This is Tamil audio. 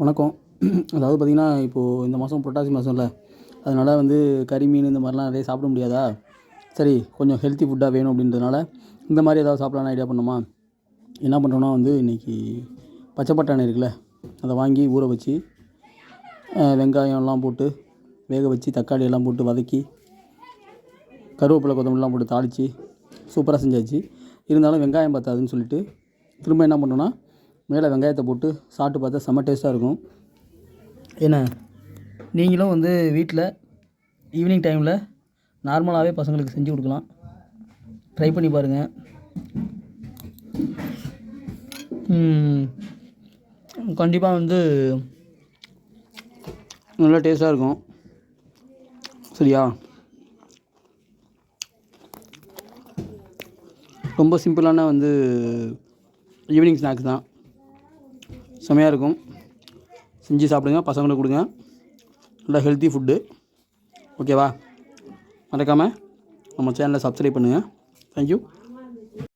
வணக்கம். அதாவது பார்த்திங்கன்னா இப்போது இந்த மாதம் புரட்டாசி மாதம்ல அதனால் வந்து கறி மீன் இந்த மாதிரிலாம் நிறைய சாப்பிட முடியாதா? சரி கொஞ்சம் ஹெல்த்தி ஃபுட்டாக வேணும் அப்படின்றதுனால இந்த மாதிரி ஏதாவது சாப்பிட்லான்னு ஐடியா பண்ணோமா என்ன பண்ணுறோன்னா வந்து இன்றைக்கி பச்சை பட்டாணி இருக்குல்ல அதை வாங்கி ஊற வச்சு வெங்காயம்லாம் போட்டு வேக வச்சு தக்காளி எல்லாம் போட்டு வதக்கி கருவேப்பிலை கொத்தமல்லாம் போட்டு தாளித்து சூப்பராக செஞ்சாச்சு. இருந்தாலும் வெங்காயம் பத்தாதுன்னு சொல்லிட்டு திரும்ப என்ன பண்ணோன்னா மேலே வெங்காயத்தை போட்டு சாப்பிட்டு பார்த்தா செம்ம டேஸ்ட்டாக இருக்கும். என்ன நீங்களும் வந்து வீட்டில் ஈவினிங் டைமில் நார்மலாகவே பசங்களுக்கு செஞ்சு கொடுக்கலாம். ட்ரை பண்ணி பாருங்கள் கண்டிப்பாக வந்து நல்லா டேஸ்ட்டாக இருக்கும். சரியா? ரொம்ப சிம்பிளான வந்து ஈவினிங் ஸ்நாக்ஸ் தான். செமையாக இருக்கும். செஞ்சு சாப்பிடுங்க பசங்களுக்கு கொடுங்க. நல்லா ஹெல்த்தி ஃபுட்டு ஓகேவா மறக்காமல் நம்ம சேனலை சப்ஸ்கிரைப் பண்ணுங்கள் தேங்க்யூ